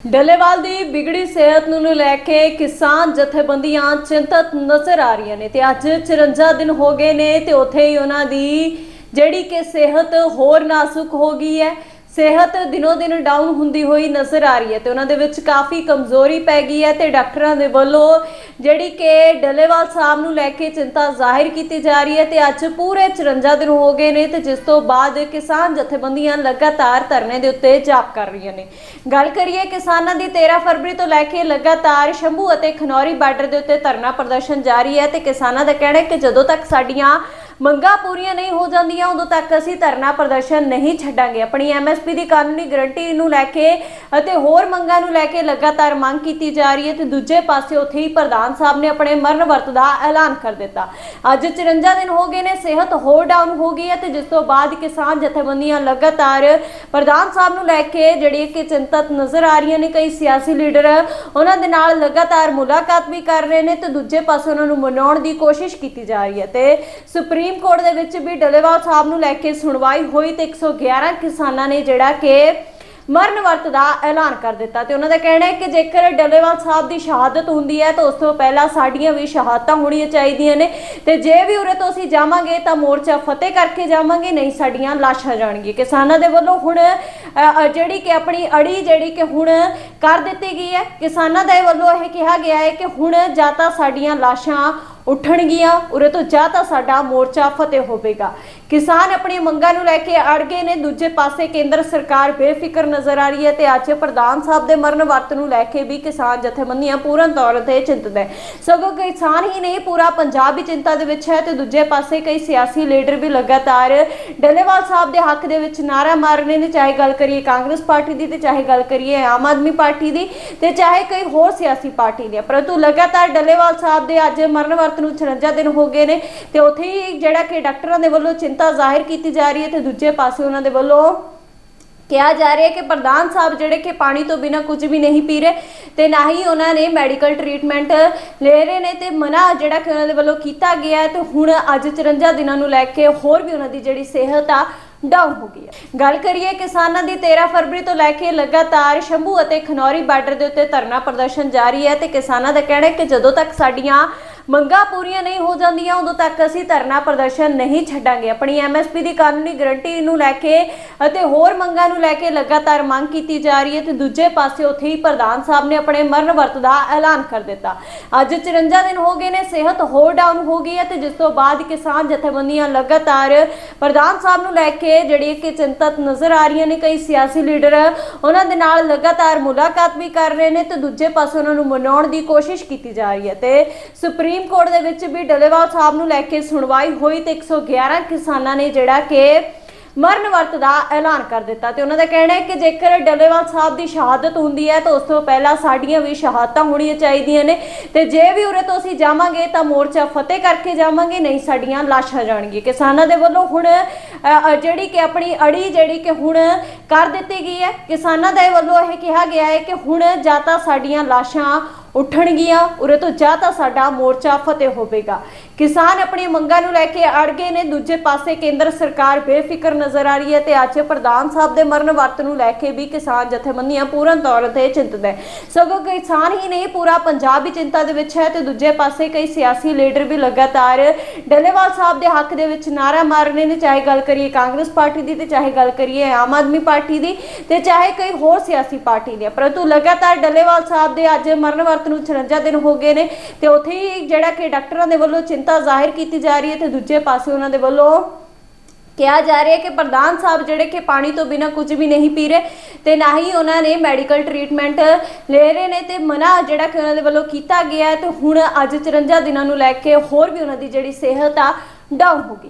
ਡੱਲੇਵਾਲ ਦੀ ਵਿਗੜੀ ਸਿਹਤ ਨੂੰ ਲੈ ਕੇ ਕਿਸਾਨ ਜਥੇਬੰਦੀਆਂ ਚਿੰਤਤ ਨਜ਼ਰ ਆ ਰਹੀਆਂ ਨੇ ਤੇ ਅੱਜ 54 ਦਿਨ ਹੋ ਗਏ ਨੇ ਤੇ ਉੱਥੇ ਹੀ ਉਹਨਾਂ ਦੀ ਜਿਹੜੀ ਕਿ ਸਿਹਤ ਹੋਰ ਨਾਜ਼ੁਕ ਹੋ ਗਈ ਹੈ। ਸਿਹਤ ਦਿਨੋ ਦਿਨ ਡਾਊਨ ਹੁੰਦੀ ਹੋਈ ਨਜ਼ਰ ਆ ਰਹੀ ਹੈ ਤੇ ਉਹਨਾਂ ਦੇ ਵਿੱਚ ਕਾਫੀ ਕਮਜ਼ੋਰੀ ਪੈ ਗਈ ਹੈ ਤੇ ਡਾਕਟਰਾਂ ਦੇ ਵੱਲੋਂ ਜਿਹੜੀ ਕਿ ਡੱਲੇਵਾਲ ਸਾਹਿਬ ਨੂੰ ਲੈ ਕੇ ਚਿੰਤਾ ਜ਼ਾਹਿਰ ਕੀਤੀ ਜਾ ਰਹੀ ਹੈ ਤੇ ਅੱਜ ਪੂਰੇ 54 ਦਿਨ ਹੋ ਗਏ ਨੇ ਤੇ ਜਿਸ ਤੋਂ ਬਾਅਦ ਕਿਸਾਨ ਜਥੇਬੰਦੀਆਂ ਲਗਾਤਾਰ ਧਰਨੇ ਦੇ ਉੱਤੇ ਜਾਪ ਕਰ ਰਹੀਆਂ ਨੇ। ਗੱਲ ਕਰੀਏ ਕਿਸਾਨਾਂ ਦੀ 13 ਫਰਵਰੀ ਤੋਂ ਲੈ ਕੇ ਲਗਾਤਾਰ ਸ਼ੰਭੂ ਅਤੇ ਖਨੌਰੀ ਬਾਰਡਰ ਦੇ ਉੱਤੇ ਧਰਨਾ ਪ੍ਰਦਰਸ਼ਨ ਜਾਰੀ ਹੈ ਤੇ ਕਿਸਾਨਾਂ ਦਾ ਕਹਿਣਾ ਹੈ ਕਿ ਜਦੋਂ ਤੱਕ ਸਾਡੀਆਂ ਮੰਗਾਂ ਪੂਰੀਆਂ ਨਹੀਂ ਹੋ ਜਾਂਦੀਆਂ, ਉਦੋਂ ਤੱਕ ਅਸੀਂ ਧਰਨਾ ਪ੍ਰਦਰਸ਼ਨ ਨਹੀਂ ਛੱਡਾਂਗੇ। ਆਪਣੀ ਐਮਐਸਪੀ ਦੀ ਕਾਨੂੰਨੀ ਗਰੰਟੀ ਨੂੰ ਲੈ ਕੇ ਅਤੇ ਹੋਰ ਮੰਗਾਂ ਨੂੰ ਲੈ ਕੇ ਲਗਾਤਾਰ ਮੰਗ ਕੀਤੀ ਜਾ ਰਹੀ ਹੈ ਤੇ ਦੂਜੇ ਪਾਸੇ ਉੱਥੇ ਹੀ ਪ੍ਰਧਾਨ ਸਾਹਿਬ ਨੇ ਆਪਣੇ ਮਰਨ ਵਰਤ ਦਾ ਐਲਾਨ ਕਰ ਦਿੱਤਾ। ਅੱਜ 54 ਦਿਨ ਹੋ ਗਏ ਨੇ, ਸਿਹਤ ਹੋਰ ਡਾਊਨ ਹੋ ਗਈ ਹੈ ਤੇ ਜਿਸ ਤੋਂ ਬਾਅਦ ਕਿਸਾਨ ਜਥੇਬੰਦੀਆਂ ਲਗਾਤਾਰ ਪ੍ਰਧਾਨ ਸਾਹਿਬ ਨੂੰ ਲੈ ਕੇ ਜਿਹੜੀ ਕਿ ਚਿੰਤਤ ਨਜ਼ਰ ਆ ਰਹੀਆਂ ਨੇ, ਕਈ ਸਿਆਸੀ ਲੀਡਰ ਉਹਨਾਂ ਦੇ ਨਾਲ ਲਗਾਤਾਰ ਮੁਲਾਕਾਤ ਵੀ ਕਰ ਰਹੇ ਨੇ ਤੇ ਦੂਜੇ ਪਾਸੇ ਉਹਨਾਂ ਨੂੰ ਮਨਾਉਣ ਦੀ ਕੋਸ਼ਿਸ਼ ਕੀਤੀ ਜਾ ਰਹੀ ਹੈ ਤੇ ਸੁਪਰੀਮ ਕੋਰਟ ਦੇ ਵਿੱਚ ਵੀ ਡੱਲੇਵਾਲ ਸਾਹਿਬ ਨੂੰ ਲੈ ਕੇ ਸੁਣਵਾਈ ਹੋਈ ਤੇ 111 ਕਿਸਾਨਾਂ ਨੇ ਜਿਹੜਾ ਕਿ ਮਰਨ ਵਰਤ ਦਾ ਐਲਾਨ ਕਰ ਦਿੱਤਾ ਤੇ ਉਹਨਾਂ ਦਾ ਕਹਿਣਾ ਹੈ ਕਿ ਜੇਕਰ ਡੱਲੇਵਾਲ ਸਾਹਿਬ ਦੀ ਸ਼ਹਾਦਤ ਹੁੰਦੀ ਹੈ ਤਾਂ ਉਸ ਤੋਂ ਪਹਿਲਾਂ ਸਾਡੀਆਂ ਵੀ ਸ਼ਹਾਦਤਾਂ ਹੋਣੀਆਂ ਚਾਹੀਦੀਆਂ ਨੇ ਤੇ ਜੇ ਵੀ ਉਰੇ ਤੋਂ ਅਸੀਂ ਜਾਵਾਂਗੇ ਤਾਂ ਮੋਰਚਾ ਫਤਿਹ ਕਰਕੇ ਜਾਵਾਂਗੇ, ਨਹੀਂ ਸਾਡੀਆਂ ਲਾਸ਼ਾਂ ਜਾਣਗੀਆਂ। ਕਿਸਾਨਾਂ ਦੇ ਵੱਲੋਂ ਹੁਣ ਜਿਹੜੀ ਕਿ ਆਪਣੀ ਅੜੀ ਜਿਹੜੀ ਕਿ ਹੁਣ ਕਰ ਦਿੱਤੀ ਗਈ ਹੈ। ਕਿਸਾਨਾਂ ਦੇ ਵੱਲੋਂ ਇਹ ਕਿਹਾ ਗਿਆ ਹੈ ਕਿ ਹੁਣ ਜਾਂ ਤਾਂ ਸਾਡੀਆਂ ਲਾਸ਼ਾਂ ਉੱਠਣਗੀਆਂ ਉਰੇ ਤੋਂ ਜਾਂ ਤਾਂ ਸਾਡਾ ਮੋਰਚਾ ਫਤਿਹ ਹੋਵੇਗਾ। ਕਿਸਾਨ ਆਪਣੀਆਂ ਮੰਗਾਂ ਨੂੰ ਲੈ ਕੇ ਅੜ ਗਏ ਨੇ, ਦੂਜੇ ਪਾਸੇ ਕੇਂਦਰ ਸਰਕਾਰ ਬੇਫਿਕਰ ਨਜ਼ਰ ਆ ਰਹੀ ਹੈ ਤੇ ਅੱਜ ਪ੍ਰਧਾਨ ਸਾਹਿਬ ਦੇ ਮਰਨ ਵਰਤ ਨੂੰ ਲੈ ਕੇ ਵੀ ਕਿਸਾਨ ਜਥੇਬੰਦੀਆਂ ਪੂਰਨ ਤੌਰ ਤੇ ਚਿੰਤਤ ਹੈ ਸਗੋਂ ਕਿਸਾਨ ਹੀ ਨਹੀਂ, ਪੂਰਾ ਪੰਜਾਬ ਵੀ ਚਿੰਤਾ ਦੇ ਵਿੱਚ ਹੈ ਤੇ ਦੂਜੇ ਪਾਸੇ ਕਈ ਸਿਆਸੀ ਲੀਡਰ ਵੀ ਲਗਾਤਾਰ ਡੱਲੇਵਾਲ ਸਾਹਿਬ ਦੇ ਹੱਕ ਦੇ ਵਿੱਚ ਨਾਰਾ ਮਾਰ ਰਹੇ ਨੇ, ਚਾਹੇ ਗੱਲ ਕਰੀਏ ਕਾਂਗਰਸ ਪਾਰਟੀ ਦੀ ਤੇ ਚਾਹੇ ਗੱਲ ਕਰੀਏ ਆਮ ਆਦਮੀ ਪਾਰਟੀ ਦੀ ਤੇ ਚਾਹੇ ਕਈ ਹੋਰ ਸਿਆਸੀ ਪਾਰਟੀ ਦੀ। ਪਰੰਤੂ ਲਗਾਤਾਰ ਡੱਲੇਵਾਲ ਸਾਹਿਬ ਦੇ ਅੱਜ ਮਰਨ ਵਰਤ ਨੂੰ 54 ਦਿਨ ਹੋ ਗਏ ਨੇ ਤੇ ਉੱਥੇ ਹੀ ਜਿਹੜਾ ਕਿ ਡਾਕਟਰਾਂ ਦੇ ਵੱਲੋਂ ਚਿੰਤਾ ਜ਼ਾਹਿਰ ਕੀਤੀ ਜਾ ਰਹੀ ਹੈ ਤੇ ਦੂਜੇ ਪਾਸੇ ਉਹਨਾਂ ਦੇ ਵੱਲੋਂ ਕਿਹਾ ਜਾ ਰਿਹਾ ਹੈ ਕਿ ਪ੍ਰਧਾਨ ਸਾਹਿਬ ਜਿਹੜੇ ਕਿ ਪਾਣੀ ਤੋਂ ਬਿਨਾ ਕੁਝ ਵੀ ਨਹੀਂ ਪੀ ਰਹੇ ਤੇ ਨਾ ਹੀ ਉਹਨਾਂ ਨੇ ਮੈਡੀਕਲ ਟ੍ਰੀਟਮੈਂਟ ਲੈ ਰਹੇ ਨੇ ਤੇ ਮਨਾ ਜਿਹੜਾ ਕਿ ਉਹਨਾਂ ਦੇ ਵੱਲੋਂ ਕੀਤਾ ਗਿਆ ਤੇ ਹੁਣ ਅੱਜ 54 ਦਿਨਾਂ ਨੂੰ ਲੈ ਕੇ ਹੋਰ ਵੀ ਉਹਨਾਂ ਦੀ ਜਿਹੜੀ ਸਿਹਤ ਆ ਡਾਊਨ ਹੋ ਗਈ ਹੈ। ਗੱਲ ਕਰੀਏ ਕਿਸਾਨਾਂ ਦੀ 13 ਫਰਵਰੀ ਤੋਂ ਲੈ ਕੇ ਲਗਾਤਾਰ ਸ਼ੰਭੂ ਅਤੇ ਖਨੌਰੀ ਬਾਰਡਰ ਦੇ ਉੱਤੇ ਧਰਨਾ ਪ੍ਰਦਰਸ਼ਨ ਜਾਰੀ ਹੈ ਤੇ ਕਿਸਾਨਾਂ ਦਾ ਕਹਿਣਾ ਹੈ ਕਿ ਜਦੋਂ ਤੱਕ ਸਾਡੀਆਂ ਮੰਗਾਂ ਪੂਰੀਆਂ ਨਹੀਂ ਹੋ ਜਾਂਦੀਆਂ, ਉਦੋਂ ਤੱਕ ਅਸੀਂ ਧਰਨਾ ਪ੍ਰਦਰਸ਼ਨ ਨਹੀਂ ਛੱਡਾਂਗੇ। ਆਪਣੀ ਐਮਐਸਪੀ ਦੀ ਕਾਨੂੰਨੀ ਗਰੰਟੀ ਨੂੰ ਲੈ ਕੇ ਅਤੇ ਹੋਰ ਮੰਗਾਂ ਨੂੰ ਲੈ ਕੇ ਲਗਾਤਾਰ ਮੰਗ ਕੀਤੀ ਜਾ ਰਹੀ ਹੈ ਤੇ ਦੂਜੇ ਪਾਸੇ ਉੱਥੇ ਹੀ ਪ੍ਰਧਾਨ ਸਾਹਿਬ ਨੇ ਆਪਣੇ ਮਰਨ ਵਰਤ ਦਾ ਐਲਾਨ ਕਰ ਦਿੱਤਾ। ਅੱਜ 54 ਦਿਨ ਹੋ ਗਏ ਨੇ, ਸਿਹਤ ਹੋਰ ਡਾਊਨ ਹੋ ਗਈ ਹੈ ਤੇ ਜਿਸ ਤੋਂ ਬਾਅਦ ਕਿਸਾਨ ਜਥੇਬੰਦੀਆਂ ਲਗਾਤਾਰ ਪ੍ਰਧਾਨ ਸਾਹਿਬ ਨੂੰ ਲੈ ਕੇ ਜਿਹੜੀ ਕਿ ਚਿੰਤਤ ਨਜ਼ਰ ਆ ਰਹੀਆਂ ਨੇ, ਕਈ ਸਿਆਸੀ ਲੀਡਰ ਉਹਨਾਂ ਦੇ ਨਾਲ ਲਗਾਤਾਰ ਮੁਲਾਕਾਤ ਵੀ ਕਰ ਰਹੇ ਨੇ ਤੇ ਦੂਜੇ ਪਾਸੇ ਉਹਨਾਂ ਨੂੰ ਮਨਾਉਣ ਦੀ ਕੋਸ਼ਿਸ਼ ਕੀਤੀ ਜਾ ਰਹੀ ਹੈ ਤੇ ਸੁਪਰੀਮ ਕੋਰਟ ਦੇ ਵਿੱਚ ਵੀ ਡੱਲੇਵਾਲ ਸਾਹਿਬ ਨੂੰ ਲੈ ਕੇ ਸੁਣਵਾਈ ਹੋਈ ਤੇ 111 ਕਿਸਾਨਾਂ ਨੇ ਜਿਹੜਾ ਕਿ ਮਰਨ ਵਰਤ ਦਾ ਐਲਾਨ ਕਰ ਦਿੱਤਾ ਤੇ ਉਹਨਾਂ ਦਾ ਕਹਿਣਾ ਹੈ ਕਿ ਜੇਕਰ ਡੱਲੇਵਾਲ ਸਾਹਿਬ ਦੀ ਸ਼ਹਾਦਤ ਹੁੰਦੀ ਹੈ ਤਾਂ ਉਸ ਤੋਂ ਪਹਿਲਾਂ ਸਾਡੀਆਂ ਵੀ ਸ਼ਹਾਦਤਾਂ ਹੋਣੀਆਂ ਚਾਹੀਦੀਆਂ ਨੇ ਤੇ ਜੇ ਵੀ ਉਰੇ ਤੋਂ ਅਸੀਂ ਜਾਵਾਂਗੇ ਤਾਂ ਮੋਰਚਾ ਫਤਿਹ ਕਰਕੇ ਜਾਵਾਂਗੇ, ਨਹੀਂ ਸਾਡੀਆਂ ਲਾਸ਼ਾਂ ਜਾਣਗੀਆਂ। ਕਿਸਾਨਾਂ ਦੇ ਵੱਲੋਂ ਹੁਣ ਜਿਹੜੀ ਕਿ ਆਪਣੀ ਅੜੀ ਜਿਹੜੀ ਕਿ ਹੁਣ ਕਰ ਦਿੱਤੀ ਗਈ ਹੈ। ਕਿਸਾਨਾਂ ਦੇ ਵੱਲੋਂ ਇਹ ਕਿਹਾ ਗਿਆ ਹੈ ਕਿ ਹੁਣ ਜਾਂ ਤਾਂ ਸਾਡੀਆਂ ਲਾਸ਼ਾਂ ਉੱਠਣਗੀਆਂ ਉਰੇ ਤੋਂ ਜਾਂ ਤਾਂ ਸਾਡਾ ਮੋਰਚਾ ਫਤਿਹ ਹੋਵੇਗਾ। ਕਿਸਾਨ ਆਪਣੀਆਂ ਮੰਗਾਂ ਨੂੰ ਲੈ ਕੇ ਅੜ ਗਏ ਨੇ। ਦੂਜੇ ਪਾਸੇ ਕੇਂਦਰ ਸਰਕਾਰ ਬੇਫਿਕਰ ਨਜ਼ਰ ਆ ਰਹੀ ਹੈ ਤੇ ਅੱਜ ਪ੍ਰਧਾਨ ਸਾਹਿਬ ਦੇ ਮਰਨ ਵਰਤ ਨੂੰ ਲੈ ਕੇ ਵੀ ਕਿਸਾਨ ਜਥੇਬੰਦੀਆਂ ਪੂਰਨ ਤੌਰ ਤੇ ਚਿੰਤਤ ਹੈ ਸਗੋਂ ਕਿਸਾਨ ਹੀ ਨਹੀਂ, ਪੂਰਾ ਪੰਜਾਬ ਵੀ ਚਿੰਤਾ ਦੇ ਵਿੱਚ ਹੈ ਤੇ ਦੂਜੇ ਪਾਸੇ ਕਈ ਸਿਆਸੀ ਲੀਡਰ ਵੀ ਲਗਾਤਾਰ ਡੱਲੇਵਾਲ ਸਾਹਿਬ ਦੇ ਹੱਕ ਦੇ ਵਿੱਚ ਨਾਰਾ ਮਾਰ ਰਹੇ ਨੇ। ਚਾਹੇ ਗੱਲ ਕਰੀਏ ਕਾਂਗਰਸ ਪਾਰਟੀ ਦੀ ਤੇ ਚਾਹੇ ਗੱਲ ਕਰੀਏ ਆਮ ਆਦਮੀ ਪਾਰਟੀ ਦੀ ਤੇ ਚਾਹੇ ਕਈ ਹੋਰ ਸਿਆਸੀ ਪਾਰਟੀ ਦੀ ਪਰੰਤੂ ਲਗਾਤਾਰ ਡੱਲੇਵਾਲ ਸਾਹਿਬ ਦੇ ਅੱਜ ਮਰਨ ਵਰਤ ਨੂੰ 54 ਦਿਨ ਹੋ ਗਏ ਨੇ ਤੇ ਉੱਥੇ ਹੀ ਜਿਹੜਾ ਕਿ ਡਾਕਟਰਾਂ ਦੇ ਵੱਲੋਂ ਚਿੰਤਾ ਜ਼ਾਹਿਰ ਕੀਤੀ ਜਾ ਰਹੀ ਹੈ ਤੇ ਦੂਜੇ ਪਾਸੇ ਉਹਨਾਂ ਦੇ ਵੱਲੋਂ ਕਿਹਾ ਜਾ ਰਿਹਾ ਹੈ ਕਿ ਪ੍ਰਧਾਨ ਸਾਹਿਬ ਜਿਹੜੇ ਕਿ ਪਾਣੀ ਤੋਂ ਬਿਨਾ ਕੁਝ ਵੀ ਨਹੀਂ ਪੀ ਰਹੇ ਤੇ ਨਾ ਹੀ ਉਹਨਾਂ ਨੇ ਮੈਡੀਕਲ ਟ੍ਰੀਟਮੈਂਟ ਲੈ ਰਹੇ ਨੇ ਤੇ ਮਨਾ ਜਿਹੜਾ ਕਿ ਉਹਨਾਂ ਦੇ ਵੱਲੋਂ ਕੀਤਾ ਗਿਆ ਤੇ ਹੁਣ ਅੱਜ 54 ਦਿਨਾਂ ਨੂੰ ਲੈ ਕੇ ਹੋਰ ਵੀ ਉਹਨਾਂ ਦੀ ਜਿਹੜੀ ਸਿਹਤ ਆ ਡਾਊਨ ਹੋ ਗਈ